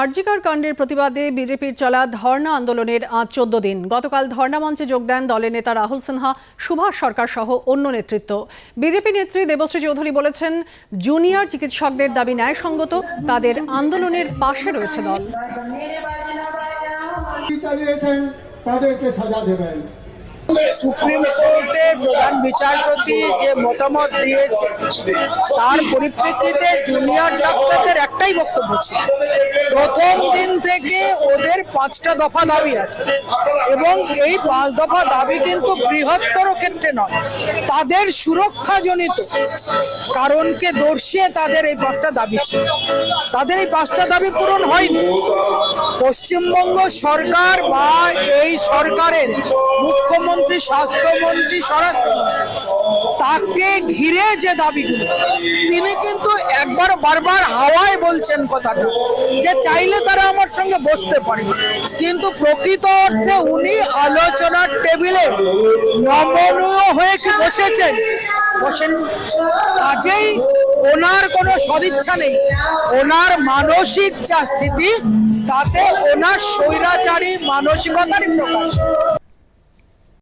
আরজিকার কাণ্ডের প্রতিবাদে বিজেপির চলা ধর্ণা আন্দোলনের আজ চোদ্দ দিন। গতকাল ধর্ণা মঞ্চে যোগ দেন দলের নেতা রাহুল সিনহা, সুভাষ সরকার সহ অন্য নেতৃত্ব। বিজেপি নেত্রী দেবশ্রী চৌধুরী বলেছেন, জুনিয়র চিকিৎসকদের দাবি ন্যায়সঙ্গত, তাদের আন্দোলনের পাশে রয়েছে দল। চালিয়েছেন, তাদেরকে সাজা দেবেন। সুপ্রিম কোর্টের প্রধান বিচারপতি যে মতামত দিয়েছে, তার পরিপ্রেক্ষিতে জুনিয়র ডাক্তারদের একটাই বক্তব্য ছিল, প্রথম দিন থেকে ওদের পাঁচটা দফা দাবি আছে এবং এই পাঁচ দফা দাবি কিন্তু বৃহত্তর ক্ষেত্রে নয়, তাদের সুরক্ষাজনিত কারণকে দর্শিয়ে তাদের এই পাঁচটা দাবি ছিল। তাদের এই পাঁচটা দাবি পূরণ হয়নি। পশ্চিমবঙ্গ সরকার বা এই সরকারের মুখ্যমন্ত্রী, স্বাস্থ্যমন্ত্রী স্বরাষ্ট্রমন্ত্রী তাকে ঘিরে যে দাবিগুলো, তিনি কিন্তু একবার বারবার হাওয়ায় বলছেন কথাটা, যে চাইলে তারা আমার সঙ্গে বসতে পারে। কিন্তু প্রকৃত অর্থে উনি আলোচনার টেবিলে নমনীয় হয়ে কি বসেছেন? বসেন কাজেই ওনার কোন সদিচ্ছা নেই। ওনার মানসিক যা স্থিতি তাতে ওনার স্বৈরাচারী মানসিকতারই প্রকাশ।